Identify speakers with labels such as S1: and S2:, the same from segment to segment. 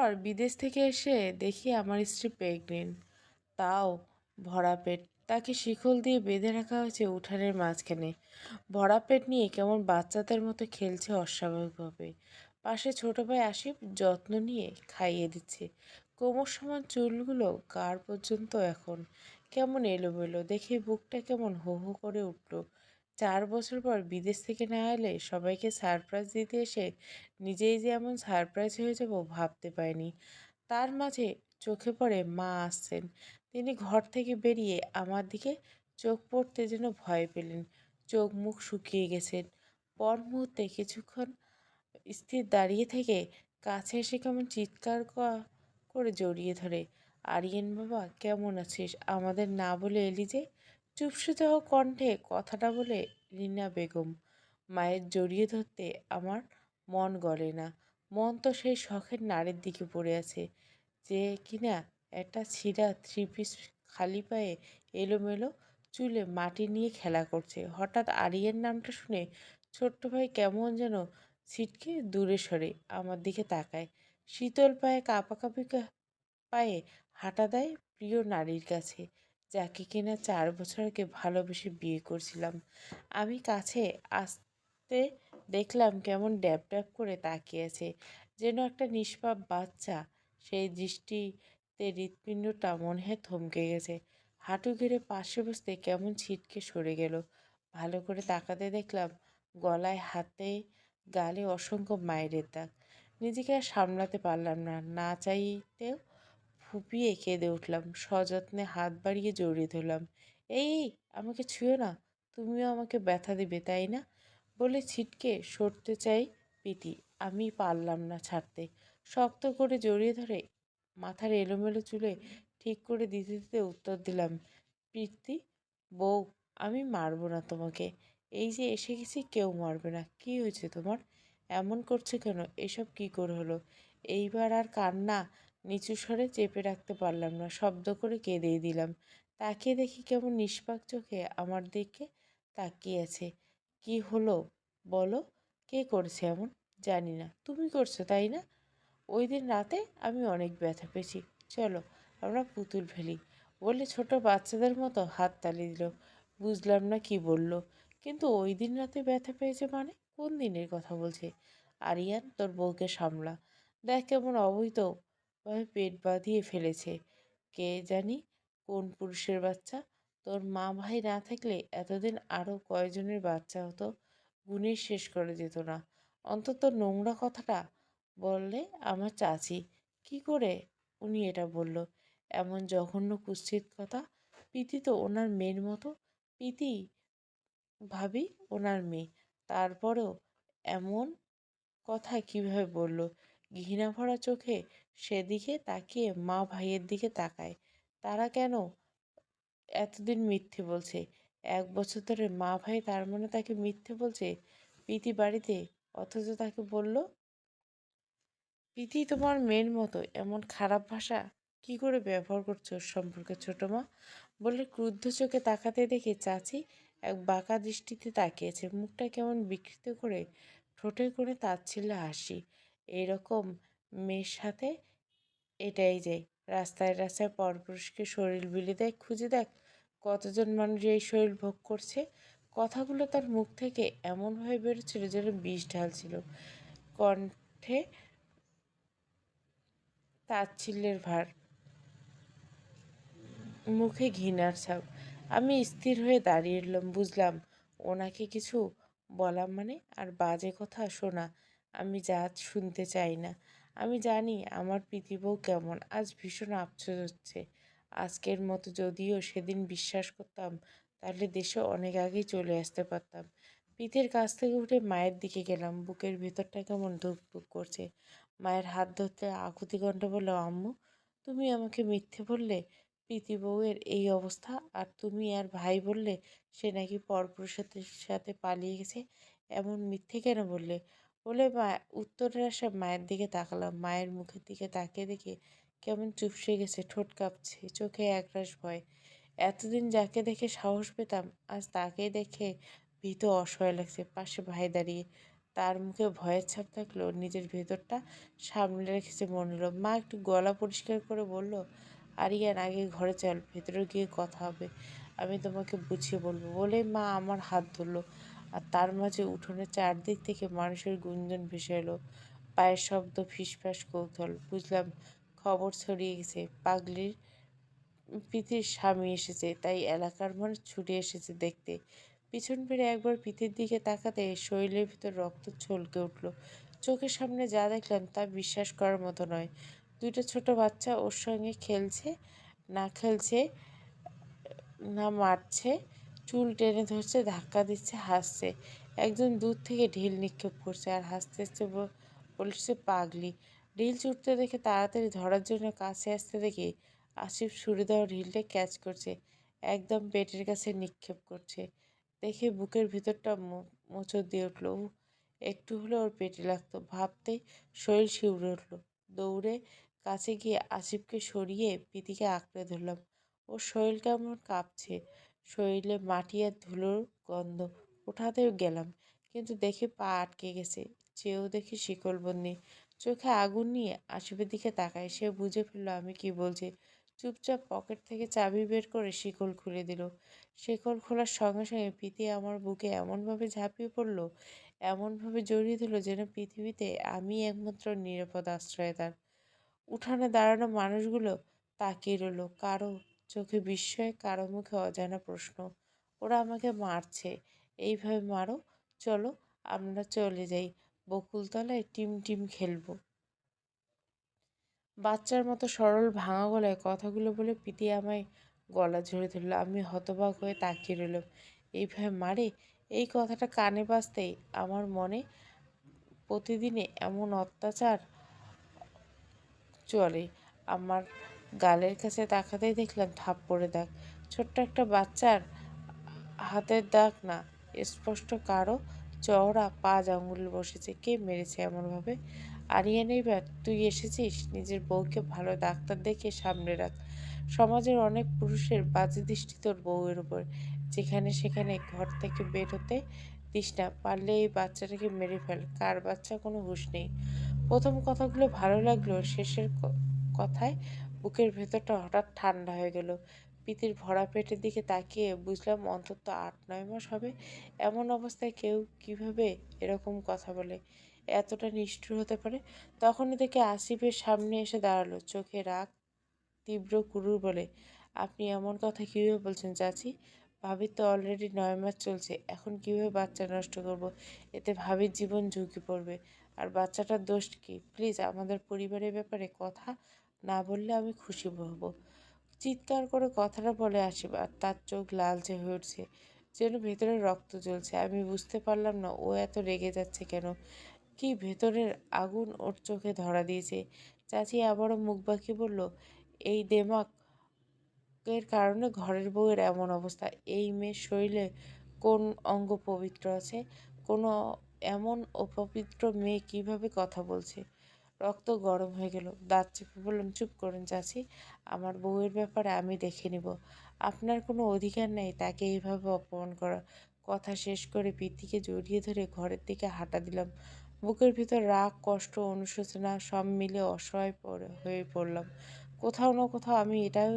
S1: পর বিদেশ থেকে এসে দেখি আমার স্ত্রী প্রেগনেন্ট তাও ভরা পেট। তাকে শিকল দিয়ে বেঁধে রাখা হয়েছে উঠানের মাঝখানে। ভরা পেট নিয়ে কেমন বাচ্চাদের মতো খেলছে অস্বাভাবিকভাবে। পাশে ছোট ভাই আসিফ যত্ন নিয়ে খাইয়ে দিচ্ছে। কোমর সমান চুলগুলো গার পর্যন্ত এখন? কেমন এলোমেলো, দেখে বুকটা কেমন হো হো করে উঠল। চার বছর পর বিদেশ থেকে না এলে সবাইকে সারপ্রাইজ দিতে এসে নিজেই যে এমন সারপ্রাইজ হয়ে যাব ভাবতে পারিনি। তার মাঝে চোখে পড়ে মা আসছেন। তিনি ঘর থেকে বেরিয়ে আমার দিকে চোখ পড়তে যেন ভয় পেলেন। চোখ মুখ শুকিয়ে গেছেন। পর মুহূর্তে কিছুক্ষণ স্থির দাঁড়িয়ে থেকে কাছে এসে কেমন চিৎকার করে জড়িয়ে ধরে, আরিয়ান বাবা, কেমন আছিস? আমাদের না বলে এলি যে চুপসে যাওয়া কণ্ঠে কথাটা বলে রিনা বেগম, মায়ের জড়িয়ে ধরতে আমার মন গলে না। মন তো সেই শখের নারীর দিকে পড়ে আছে যে কিনা একটা ছিঁড়া থ্রি পিস খালি পায়ে এলোমেলো চুলে মাটি নিয়ে খেলা করছে। হঠাৎ আরিয়ার নামটা শুনে ছোট্ট ভাই কেমন যেন ছিটকে দূরে সরে আমার দিকে তাকায়। শীতল পায়ে কাঁপাকাঁপি পায়ে হাঁটা দেয় প্রিয় নারীর কাছে। যাকে কিনা চার বছর আগে ভালোবেসে বিয়ে করছিলাম। আমি কাছে আসতে দেখলাম কেমন ড্যাব ড্যাব করে তাকিয়ে আছে, যেন একটা নিষ্পাপ বাচ্চা। সেই দৃষ্টিতে হৃৎপিণ্ডটা মনে হয় থমকে গেছে। হাঁটু ঘিরে পাশে বসতে কেমন ছিটকে সরে গেল। ভালো করে তাকাতে দেখলাম গলায় হাতে গালে অসংখ্য মায়ের দাগ। নিজেকে আর সামলাতে পারলাম না না চাইতেও ফুপিয়ে কেঁদে উঠলাম, সযত্নে হাত বাড়িয়ে জড়িয়ে ধরলাম, এই, আমাকে ছুঁয়ো না, তুমিও আমাকে ব্যথা দেবে, তাই না? বলে ছিটকে সরতে চাই প্রীতি, আমি পারলাম না ছাড়তে। শক্ত করে জড়িয়ে ধরে মাথার এলোমেলো চুলে ঠিক করে দিতে দিতে উত্তর দিলাম, প্রীতি, বউ, আমি মারবো না তোমাকে। এই যে এসে গেছি, কেউ মারবে না। কি হয়েছে তোমার? এমন করছে কেন? এসব কি করে হলো? এইবার আর কান্না নিচু স্বরে চেপে রাখতে পারলাম না, শব্দ করে কেঁদেই দিলাম। তাকিয়ে দেখি কেমন নিষ্পাক চোখে আমার দিকে তাকিয়ে আছে। কি হলো? বলো, কে করছে এমন? জানি না। তুমি করছ, তাই না? ওই দিন রাতে আমি অনেক ব্যথা পেয়েছি। চলো, আমরা পুতুল ফেলি। বলে ছোট বাচ্চাদের মতো হাত তালি দিল। বুঝলাম না কি বলল। কিন্তু ওই দিন রাতে ব্যথা পেয়েছে মানে? কোন দিনের কথা বলছে? আরিয়ান তোর বউকে সামলা। দেখ কেমন অবৈধভাবে পেট বাঁধিয়ে ফেলেছে। কে জানি কোন পুরুষের বাচ্চা? তোর মা ভাই না থাকলে এতদিন আরও কয়জনের বাচ্চা হতো? গুণে শেষ করে যেত না। অন্তত নোংরা কথাটা বললে আমার চাচি। কি করে উনি এটা বলল? এমন জঘন্য কুৎসিত কথা? প্রীতি তো ওনার মেয়ের মতো। প্রীতি ভাবি ওনার মেয়ে। তারপরেও এমন কথা কীভাবে বলল? ঘৃণা ভরা চোখে সেদিকে তাকিয়ে মা ভাইয়ের দিকে তাকায়। তারা কেন? এতদিন মিথ্যে বলছে। এক বছর ধরে মা ভাই তার মনে তাকে মিথ্যে বলছে? প্রীতি বাড়িতে? অথচ তাকে বলল, প্রীতি তোমার মেয়ের মতো এমন খারাপ ভাষা? কি করে ব্যবহার করছ ওর সম্পর্কে ছোটো মা? বলে ক্রুদ্ধ চোখে তাকাতে দেখে চাচি এক বাঁকা দৃষ্টিতে তাকিয়েছে। মুখটা কেমন বিকৃত করে ঠোঁটে করে তাচ্ছিল্য হাসি। এইরকম মেয়ের সাথে? এটাই যাই রাস্তায় রাস্তায় পরপুরুষকে শরীর বিলি দেয়, খুঁজে দেখ কতজন মানুষ এই শরীর ভোগ করছে। কথাগুলো তার মুখ থেকে এমনভাবে বেরোচ্ছিল যেন বিষ ঢালছিল। কণ্ঠে তাচ্ছিল্যের ভার। মুখে ঘৃণার ছাপ। আমি স্থির হয়ে দাঁড়িয়ে এলাম বুঝলাম ওনাকে কিছু বলা মানে আর বাজে কথা শোনা। আমি যা শুনতে চাই না। আমি জানি আমার পৃথিবীও কেমন, আজ ভীষণ আফসোস হচ্ছে। আজকের মতো যদিও সেদিন বিশ্বাস করতাম, তাহলে দেশে অনেক আগেই চলে আসতে পারতাম। পিঠের কাছ থেকে উঠে মায়ের দিকে গেলাম, বুকের ভেতরটা কেমন ধুক ধুক করছে। মায়ের হাত ধরতে আকুতি কণ্ঠ বলল, আম্মু, তুমি আমাকে মিথ্যে বললে? প্রীতি বউয়ের এই অবস্থা? আর তুমি আর ভাই বললে সে নাকি পরপুরুষের সাথে পালিয়ে গেছে? এমন মিথ্যে কেন বললে? বলে মা উত্তরের আসা মায়ের দিকে তাকালাম। মায়ের মুখের দিকে তাকিয়ে দেখে কেমন চুপসে গেছে, ঠোঁট কাঁপছে, চোখে একরাশ ভয়। এতদিন যাকে দেখে সাহস পেতাম, আজ তাকে দেখে ভীত অসহায় লাগছে পাশে ভাই দাঁড়িয়ে। তার মুখে ভয়ের ছাপ থাকলেও নিজের ভেতরটা সামলে রেখেছে মনোরম। মা একটু গলা পরিষ্কার করে বলল, আরিয়ান, আগে ঘরে চল, ভেতরে গিয়ে কথা হবে। আমি তোমাকে বুঝিয়ে বলব। বলে মা আমার হাত ধরলো। আর তার মাঝে উঠোনের চারদিক থেকে মানুষের গুঞ্জন ভেসে এলো। পায়ের শব্দ, ফিসফাস, কৌতূহল। বুঝলাম খবর ছড়িয়ে গেছে। পাগলির পিতির স্বামী এসেছে, তাই এলাকার মানুষ ছুটে এসেছে দেখতে। পিছন ফিরে একবার পিতির দিকে তাকাতে শরীরের ভিতর রক্ত ছলকে উঠল। চোখের সামনে যা দেখলাম তা বিশ্বাস করার মতো নয়। দুইটা ছোট বাচ্চা ওর সঙ্গে খেলছে, না খেলছে, না মারছে চুল টেনে ধরছে, ধাক্কা দিচ্ছে, হাসছে। একজন দূর থেকে ঢিল নিক্ষেপ করছে আর হাসতে হাসতে বলছে, পাগলি। ঢিল ছুটতে দেখে তাড়াতাড়ি ধরার জন্য কাছে আসতে দেখে আসিফ ছুরি দেওয়া ঢিলটা ক্যাচ করছে, একদম পেটের কাছে নিক্ষেপ করছে। দেখে বুকের ভিতরটা মোচড় দিয়ে উঠল। একটু হলে ওর পেটে লাগতো। ভাবতেই শরীর শিউরে উঠল। দৌড়ে কাছে গিয়ে আসিফকে সরিয়ে পিতিকে আঁকড়ে ধরলাম। ওর শরীর কেমন? কাঁপছে। শরীরে মাটি আর ধুলোর গন্ধ উঠাতে গেলাম। কিন্তু দেখি পা আটকে গেছে, চেয়েও দেখি শিকলবন্দি চোখে আগুন নিয়ে আসিফের দিকে তাকায়, সে বুঝে ফেলল আমি কি বলছি। চুপচাপ পকেট থেকে চাবি বের করে শিকল খুলে দিল। শিকল খোলার সঙ্গে সঙ্গে পিতি আমার বুকে এমনভাবে ঝাঁপিয়ে পড়ল, এমনভাবে জড়িয়ে দিল যেন পৃথিবীতে আমি একমাত্র নিরাপদ আশ্রয় তার। উঠানে দাঁড়ানো মানুষগুলো তাকিয়ে রইল, কারও চোখে বিস্ময় কারও মুখে অজানা প্রশ্ন, ওরা আমাকে মারছে, এইভাবে মারো, চলো আমরা চলে যাই, বকুলতলায় টিম টিম খেলব। বাচ্চার মতো সরল ভাঙা গলায় কথাগুলো বলে পিটি আমায় গলা ঝরে ধরলো। আমি হতবাক হয়ে তাকিয়ে রইলাম, এইভাবে মারে? এই কথাটা কানে বাজতেই আমার মনে প্রতিদিনে এমন অত্যাচার চলে। আমার গালের কাছে তাকাতেই দেখলাম ধাপ থাপ্পড়ে দাগ। ছোট্ট একটা বাচ্চার হাতের দাগ না, স্পষ্ট কারও চওড়া পাঁচ আঙুল বসেছে। কে মেরেছে এমনভাবে? আরিয়ান এইবার তুই এসেছিস? নিজের বউকে ভালো ডাক্তার দেখে সামনে রাখ। সমাজের অনেক পুরুষের বাজে দৃষ্টি তোর বউয়ের উপর। যেখানে সেখানে ঘর থেকে বের হতে দিস না, পারলে এই বাচ্চাটাকে মেরে ফেল। কার বাচ্চা কোনো হুঁশ নেই। প্রথম কথাগুলো ভালো লাগল, শেষের কথায় বুকের ভেতরটা হঠাৎ ঠান্ডা হয়ে গেল। পিতির ভরা পেটের দিকে তাকিয়ে বুঝলাম অন্তত আট, নয় মাস হবে। এমন অবস্থায় কেউ কীভাবে এরকম কথা বলে? এতটা নিষ্ঠুর হতে পারে? তখনই দেখে আসিফের সামনে এসে দাঁড়াল, চোখে রাগ, তীব্র কুরুর বলে, আপনি এমন কথা কীভাবে বলছেন চাচি? ভাবির তো অলরেডি নয় মাস চলছে, এখন কীভাবে বাচ্চা নষ্ট করব? এতে ভাবির জীবন ঝুঁকি পড়বে। আর বাচ্চাটার দোষ কি? প্লিজ, আমাদের পরিবারের ব্যাপারে কথা না বললে আমি খুশি হব চিৎকার করে কথাটা বলে আর তার চোখ লালচে হয়ে উঠছে, যেন ভেতরে রক্ত জ্বলছে। আমি বুঝতে পারলাম না, ও এত রেগে যাচ্ছে কেন? কি ভেতরের আগুন ওর চোখে ধরা দিয়েছে? চাচি আবারও মুখ বাঁকিয়ে বলল, এই দেমাক এর কারণে ঘরের বউয়ের এমন অবস্থা। এই মেয়ের শরীরে কোন অঙ্গ পবিত্র আছে? কোনো এমন অপবিত্র মেয়ে কীভাবে কথা বলছে? রক্ত গরম হয়ে গেল। দাঁত চেপে বললাম চুপ করুন চাচি, আমার বউয়ের ব্যাপারে আমি দেখে নিব। আপনার কোনো অধিকার নেই, তাকে এইভাবে অপমান করা কথা শেষ করে পিতিকে জড়িয়ে ধরে ঘরের দিকে হাঁটা দিলাম। বুকের ভিতর রাগ, কষ্ট, অনুশোচনা সব মিলে অসহায় পড়ে- হয়ে পড়লাম। কোথাও না কোথাও আমি এটা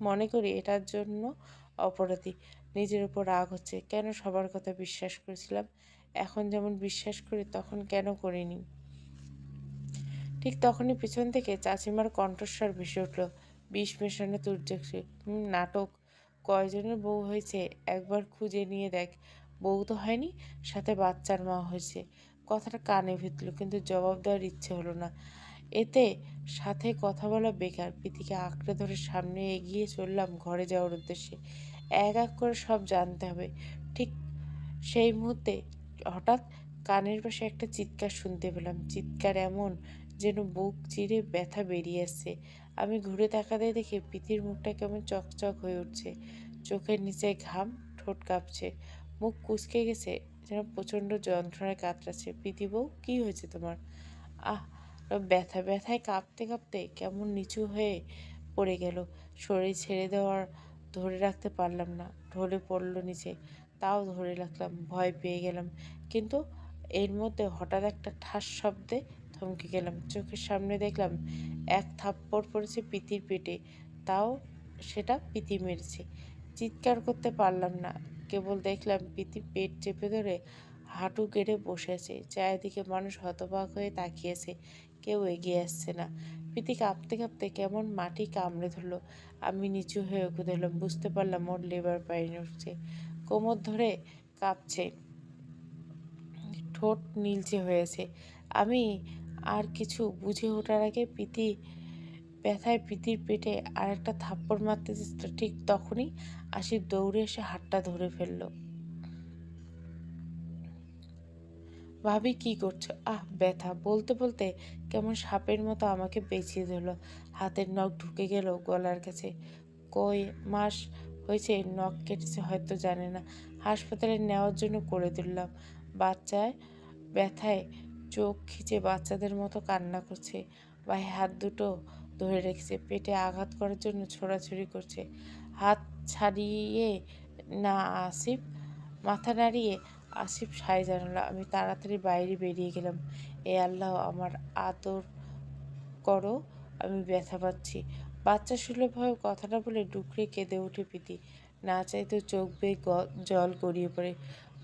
S1: মনে করি, এটার জন্য অপরাধী। নিজের উপর রাগ হচ্ছে। কেন সবার কথা বিশ্বাস করেছিলাম? এখন যেমন বিশ্বাস করি, তখন কেন করিনি? ঠিক তখনই পিছন থেকে চাচিমার কণ্ঠস্বর ভেসে উঠল। বিষ মেশানো হুম, নাটক। কয়জনের বউ হয়েছে একবার খুঁজে নিয়ে দেখ। বউ তো হয়নি, সাথে বাচ্চার মা হয়েছে। কথাটা কানে ভিতল, কিন্তু জবাব দেওয়ার ইচ্ছে হলো না। এতে সাথে কথা বলা বেকার। পিতিকে আঁকড়ে ধরে সামনে এগিয়ে চললাম ঘরে যাওয়ার উদ্দেশ্যে। এক এক করে সব জানতে হবে। ঠিক সেই মুহূর্তে হঠাৎ কানের পাশে একটা চিৎকার শুনতে পেলাম। চিৎকার এমন যেন বুক চিরে ব্যথা বেরিয়ে আসছে। আমি ঘুরে তাকাতে দেখে পিতির মুখটা কেমন চকচক হয়ে উঠছে। চোখের নিচে ঘাম, ঠোঁট কাঁপছে। মুখ কুচকে গেছে, যেন প্রচণ্ড যন্ত্রণায় কাতরাচ্ছে। পিতি বউ, কী হয়েছে তোমার? আহ ব্যথা ব্যথায় কাঁপতে কাঁপতে কেমন নিচু হয়ে পড়ে গেল। শরীর ছেড়ে দেওয়ার ধরে রাখতে পারলাম না। ঢলে পড়ল নিচে। তাও ধরে রাখলাম, ভয় পেয়ে গেলাম। কিন্তু এর মধ্যে হঠাৎ একটা ঠাস শব্দে থমকে গেলাম। চোখের সামনে দেখলাম এক থাপ্পড় পড়েছে পিতির পেটে। তাও সেটা পিতি মেরেছে। চিৎকার করতে পারলাম না। কেবল দেখলাম পিতি পেট চেপে ধরে হাঁটু গেড়ে বসে আছে। চারিদিকে মানুষ হতবাক হয়ে তাকিয়েছে কেউ এগিয়ে আসছে না। পিতি কাঁপতে কাঁপতে কেমন মাটি কামড়ে ধরলো। আমি নিচু হয়ে ওকে ধরলাম। বুঝতে পারলাম ওর লেবার পাইনি উঠছে। কোমর ধরে কাঁপছে। ঠোঁট নীলচে হয়েছে আমি আর কিছু বুঝে ওঠার আগে পিতি ব্যথায় পিতির পেটে আর একটা থাপ্পড় মারতে চেষ্টা ঠিক তখনই আশির দৌড়ে এসে হাতটা ধরে ফেলল। ভাবি, কি করছ? আহ, ব্যথা। বলতে বলতে কেমন সাপের মতো আমাকে পেঁচিয়ে ধরলো। হাতের নখ ঢুকে গেল গলার কাছে। কই মাস হয়েছে, নখ কেটেছে, হয়তো জানে না। হাসপাতালে নেওয়ার জন্য করে তুললাম। বাচ্চায় ব্যথায় চোখ খিচে বাচ্চাদের মতো কান্না করছে। ভাই, হাত দুটো ধরে রেখেছে। পেটে আঘাত করার জন্য ছোড়াছুড়ি করছে। হাত ছাড়িয়ে না, আসিফ, মাথা নাড়িয়ে আসিফ সাই জানালো, আমি তাড়াতাড়ি বাইরে বেরিয়ে গেলাম। এ আল্লাহ, আমার আদর করো, আমি ব্যথা পাচ্ছি। বাচ্চা সুলভভাবে কথাটা বলে ডুকরে কেঁদে উঠে পিতি না চাইতেও চোখ বেয়ে জল গড়িয়ে পড়ে।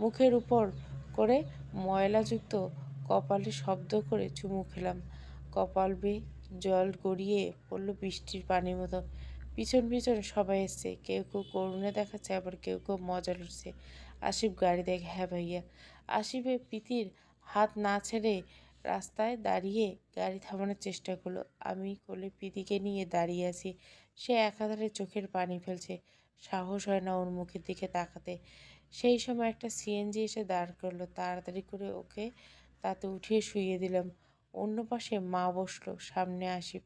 S1: মুখের উপর করে ময়লাযুক্ত কপালে শব্দ করে চুমু খেলাম। কপাল বেয়ে জল গড়িয়ে পড়ল বৃষ্টির পানির মতো পিছন পিছন সবাই এসছে। কেউ কেউ করুণে দেখাচ্ছে, আবার কেউ কেউ মজা লুটছে। আসিফ গাড়ি দেখে হ্যাঁ ভাইয়া। আসিফে পিতির হাত না ছেড়ে রাস্তায় দাঁড়িয়ে গাড়ি থামানোর চেষ্টা করল। আমি কোলে পিতিকে নিয়ে দাঁড়িয়ে আছি। সে একাধারে চোখের পানি ফেলছে। সাহস হয় না ওর মুখের দিকে তাকাতে। সেই সময় একটা সিএনজি এসে দাঁড় করল। তাড়াতাড়ি করে ওকে তাতে উঠিয়ে শুইয়ে দিলাম। অন্য পাশে মা বসল, সামনে আসি।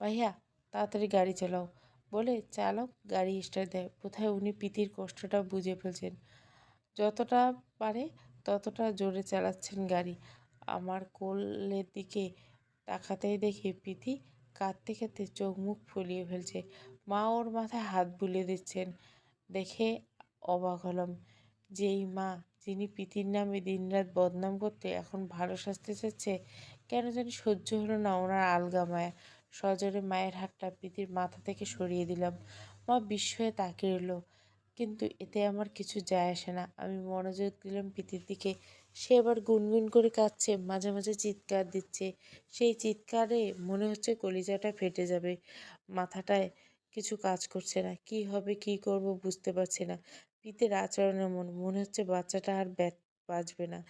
S1: ভাইয়া, তাড়াতাড়ি গাড়ি চালাও। বলে চালক গাড়ি স্টার্ট দেয়। কোথায় উনি পিতির কষ্টটা বুঝে ফেলছেন। যতটা পারে ততটা জোরে চালাচ্ছেন গাড়ি। আমার কোলের দিকে তাকাতেই দেখি পিতি কাঁদতে কাঁদতে চোখ মুখ ফুলিয়ে ফেলছে। মা ওর মাথায় হাত বুলিয়ে দিচ্ছেন। দেখে অবাক হলাম। যেই মা যিনি পিতির নামে দিনরাত বদনাম করতে এখন ভালো সাজতে চাচ্ছে কেন জানি সহ্য হলো না ওনার আলগা মায়া। সজোরে মায়ের হাতটা পিতির মাথা থেকে সরিয়ে দিলাম। মা বিস্ময়ে তাকিয়ে রইল। কিন্তু এতে আমার কিছু যায় আসে না। আমি মনোযোগ দিলাম পিতির দিকে। সে আবার গুনগুন করে কাঁদছে, মাঝে মাঝে চিৎকার দিচ্ছে। সেই চিৎকারে মনে হচ্ছে কলিজাটা ফেটে যাবে। মাথাটায় কিছু কাজ করছে না। কি হবে, কি করব বুঝতে পারছি না। পিতের আচরণের মন, মনে হচ্ছে বাচ্চাটা আর বাঁচবে না।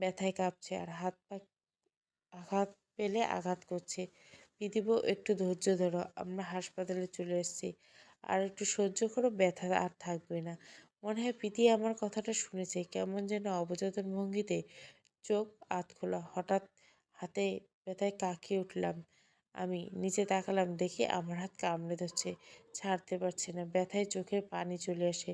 S1: ব্যথায় কাঁপছে আর হাত পা, আঘাত পেলে আঘাত করছে। পিদিব একটু ধৈর্য ধরো, আমরা হাসপাতালে চলে এসেছি। আর একটু সহ্য করো, ব্যথা আর থাকবে না। মনে হয় পিতি আমার কথাটা শুনেছে, কেমন যেন অবচেতন ভঙ্গিতে চোখ আত খোলা হঠাৎ হাতে ব্যথায় কাকিয়ে উঠলাম। আমি নিচে তাকালাম দেখি আমার হাত কামড়ে ধরছে, ছাড়তে পারছে না। ব্যথায় চোখে পানি চলে আসে।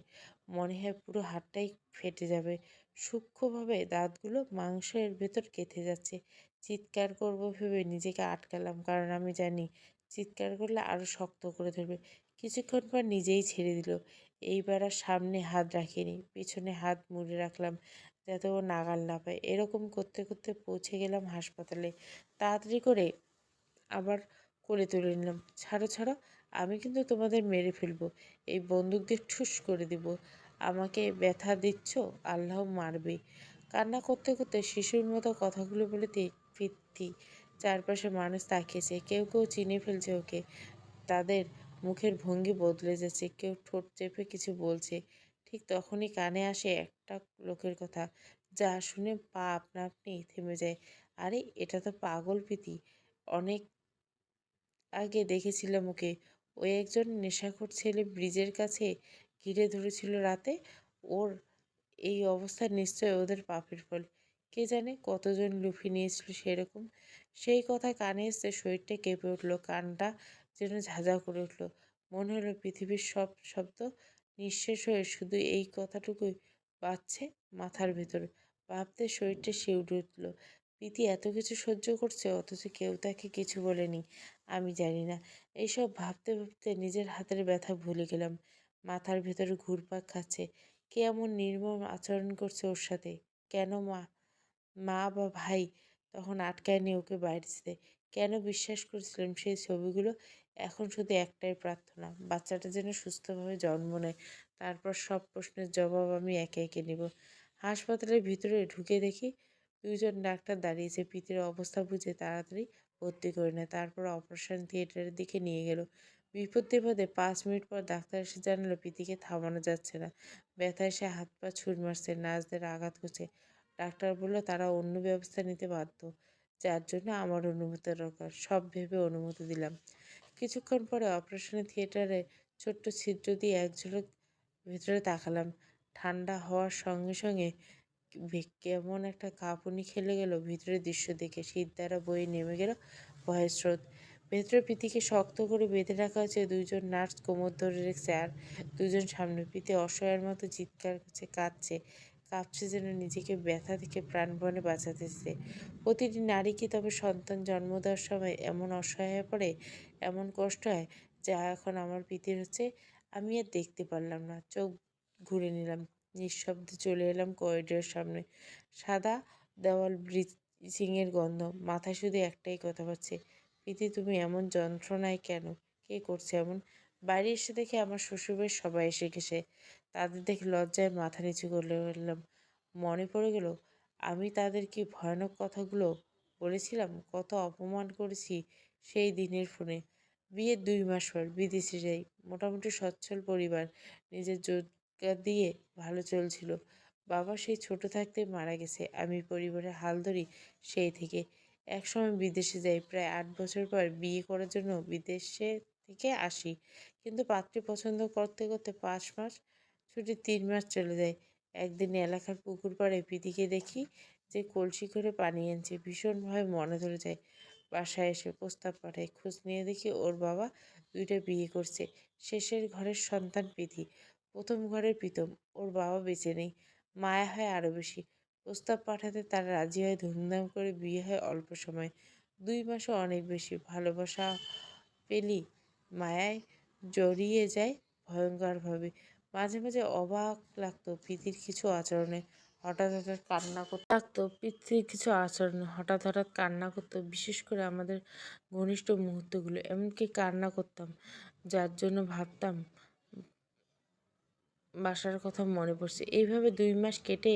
S1: মনে হয় পুরো হাতটাই ফেটে যাবে। সূক্ষ্মভাবে দাঁতগুলো মাংসের ভেতর কেটে যাচ্ছে। চিৎকার করব ভেবে নিজেকে আটকালাম, কারণ আমি জানি চিৎকার করলে আরও শক্ত করে ধরবে। কিছুক্ষণ পর নিজেই ছেড়ে দিল। এইবার আর সামনে হাত রাখিনি, পিছনে হাত মুড়ে রাখলাম যাতে ও নাগাল না পায়। এরকম করতে করতে পৌঁছে গেলাম হাসপাতালে। তাড়াতাড়ি করে আবার কোলে তুলে নিলাম। ছাড়ো ছাড়ো, আমি কিন্তু তোমাদের মেরে ফেলব। এই বন্দুক দিয়ে ঠুস করে দিব। আমাকে ব্যথা দিচ্ছ? আল্লাহ মারবে। কান্না করতে করতে শিশুর মতো কথাগুলো বলে ফিরতি চারপাশে মানুষ তাকিয়েছে। কেউ কেউ চিনে ফেলছে ওকে। তাদের মুখের ভঙ্গি বদলে যাচ্ছে। কেউ ঠোঁট চেপে কিছু বলছে। ঠিক তখনই কানে আসে একটা লোকের কথা, যা শুনে পা আপনা আপনি থেমে যায়। আরে, এটা তো পাগল প্রীতি। অনেক আগে দেখেছিলাম ওকে। ওই একজন নেশাখোর ছেলে ব্রিজের কাছে ঘিরে ধরেছিল রাতে। ওর এই অবস্থা নিশ্চয় ওদের পাপের ফল। কে জানে কতজন লুফি নিয়েছিল সেরকম। সেই কথা কানে এসে শরীরটা কেঁপে উঠল, কানটা যেন ঝাঁঝা করে উঠল। মনে হলো পৃথিবীর সব শব্দ নিঃশেষ হয়ে শুধু এই কথাটুকুই বাজছে মাথার ভেতর। ভাবতে শরীরটা শিউরে উঠল। প্রীতি এত কিছু সহ্য করছে, অথচ কেউ তাকে কিছু বলেনি। আমি জানি না। এইসব ভাবতে ভাবতে নিজের হাতের ব্যথা ভুলে গেলাম। মাথার ভেতরে ঘুরপাক খাচ্ছে। কে এমন নির্মম আচরণ করছে ওর সাথে? কেন মা? মা বা ভাই তখন আটকায় নিয়ে ওকে বাইরে যেতে কেন বিশ্বাস করেছিলাম সেই ছবিগুলো? এখন শুধু একটাই প্রার্থনা, বাচ্চাটা যেন সুস্থভাবে জন্ম নেয়। তারপর সব প্রশ্নের জবাব আমি একে একে নিব। হাসপাতালের ভিতরে ঢুকে দেখি দুইজন ডাক্তার দাঁড়িয়েছে। পিতির অবস্থা বুঝে তাড়াতাড়ি ভর্তি করে নেয়। তারপর অপারেশন থিয়েটারের দিকে নিয়ে গেল। বিপদ বিপদে পাঁচ মিনিট পর ডাক্তার এসে জানালো পিতিকে থামানো যাচ্ছে না। ব্যথায় সে হাত পা ছুট মারছে, নার্সদের আঘাত করছে। ডাক্তার বলল, তারা অন্য ব্যবস্থা নিতে বাধ্য। যার জন্য আমার অনুমতি দরকার। সব ভেবে অনুমতি দিলাম। কিছুক্ষণ পরে অপারেশনের থিয়েটারে ছোট্ট ছিদ্র দিয়ে এক ঝলক ভেতরে তাকালাম। ঠান্ডা হওয়ার সঙ্গে সঙ্গে কেমন একটা কাঁপুনি খেলে গেল, ভিতরের দৃশ্য দেখে। শীত দ্বারা বয়ে নেমে গেল ভয়ের স্রোত। ভেতরে প্রীতিকে শক্ত করে বেঁধে রাখা হয়েছে দুজন নার্স কোমর ধরে রেখেছে আর দুজন সামনে প্রীতি অসহায়ের মতো চিৎকার করছে, কাঁদছে, কাঁপছে যেন নিজেকে ব্যথা থেকে প্রাণপণে বাঁচাতেছে প্রতিটি নারী কি তবে সন্তান জন্ম দেওয়ার সময় এমন অসহায় হয়ে পড়ে, এমন কষ্ট হয়, যা এখন আমার প্রীতির হচ্ছে, আমি আর দেখতে পারলাম না। চোখ ঘুরে নিলাম নিঃশব্দে চলে এলাম করিডোরের সামনে। সাদা দেওয়াল ব্লিচিংয়ের গন্ধ। মাথায় শুধু একটাই কথা পাচ্ছে প্রীতি, তুমি এমন যন্ত্রণায় কেন? কে করছে এমন? বাইরে এসে দেখে আমার শ্বশুরবাড়ির সবাই এসে গেছে। তাদের দেখে লজ্জায় মাথা নিচু করলে বললাম, মনে পড়ে গেল, আমি তাদের কি ভয়ানক কথাগুলো বলেছিলাম? কত অপমান করেছি সেই দিনের ফোনে। বিয়ের দুই মাস পর বিদেশে যাই। মোটামুটি সচ্ছল পরিবার। নিজের দিয়ে ভালো চলছিল। বাবা সেই ছোট থাকতে মারা গেছে। আমি পরিবারের হাল ধরি সেই থেকে। একসময় বিদেশে যাই। প্রায় আট বছর পর বিয়ে করার জন্য বিদেশে থেকে আসি। কিন্তু পাত্রী পছন্দ করতে করতে পাঁচ মাস ছুটি তিন মাস চলে যায়। একদিন এলাকার পুকুর পাড়ে পিদিকে দেখি যে কলসি করে পানি আনছে। ভীষণভাবে মনে ধরে যায়। বাসায় এসে প্রস্তাব পাঠায়। খোঁজ নিয়ে দেখি ওর বাবা দুইটা বিয়ে করছে। শেষের ঘরের সন্তান পিধি প্রথম ঘরের প্রীতম। ওর বাবা বেঁচে নেই, মায়া হয় আরও বেশি। প্রস্তাব পাঠাতে তারা রাজি হয়, ধুমধাম করে বিয়ে হয় অল্প সময়। দুই মাসও অনেক বেশি। ভালোবাসা পেলি মায়ায় জড়িয়ে যায় ভয়ঙ্করভাবে। মাঝে মাঝে অবাক লাগতো প্রীতির কিছু আচরণে। হঠাৎ হঠাৎ কান্না করতে থাকতো পিতৃর কিছু আচরণ। হঠাৎ হঠাৎ কান্না করতো, বিশেষ করে আমাদের ঘনিষ্ঠ মুহূর্তগুলো। এমনকি কান্না করতাম, যার জন্য ভাবতাম বাসার কথা মনে পড়ছে। এইভাবে দুই মাস কেটে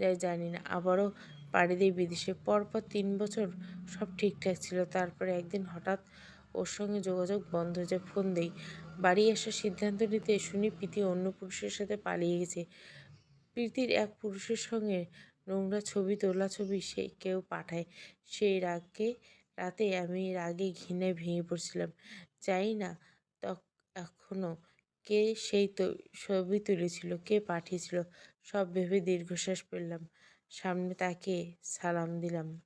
S1: যায়, জানি না। আবারও পাড়ি দিই বিদেশে। পরপর তিন বছর সব ঠিকঠাক ছিল। তারপরে একদিন হঠাৎ ওর সঙ্গে যোগাযোগ বন্ধ হয়ে যায়, ফোন দেই। বাড়ি আসার সিদ্ধান্ত নিতে শুনি প্রীতি অন্য পুরুষের সাথে পালিয়ে গেছে। প্রীতির এক পুরুষের সঙ্গে নোংরা ছবি, তোলা ছবি সে কেউ পাঠায়। সেই রাগে, রাতে আমি রাগে ঘিনে ভেঙে পড়ছিলাম। জানি না তখ এখনও কে সেই ছবি তুলেছিল, কে পাঠিয়েছিল, সব ভেবে দীর্ঘশ্বাস ফেললাম। সামনে তাকে সালাম দিলাম।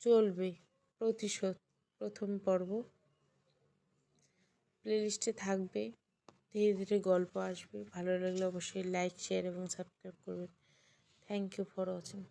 S1: চলবে, প্রতিশোধ, প্রথম পর্ব। প্লেলিস্টে থাকবে, ধীরে ধীরে গল্প আসবে। ভালো লাগলে অবশ্যই লাইক শেয়ার এবং সাবস্ক্রাইব করবেন। Thank you for watching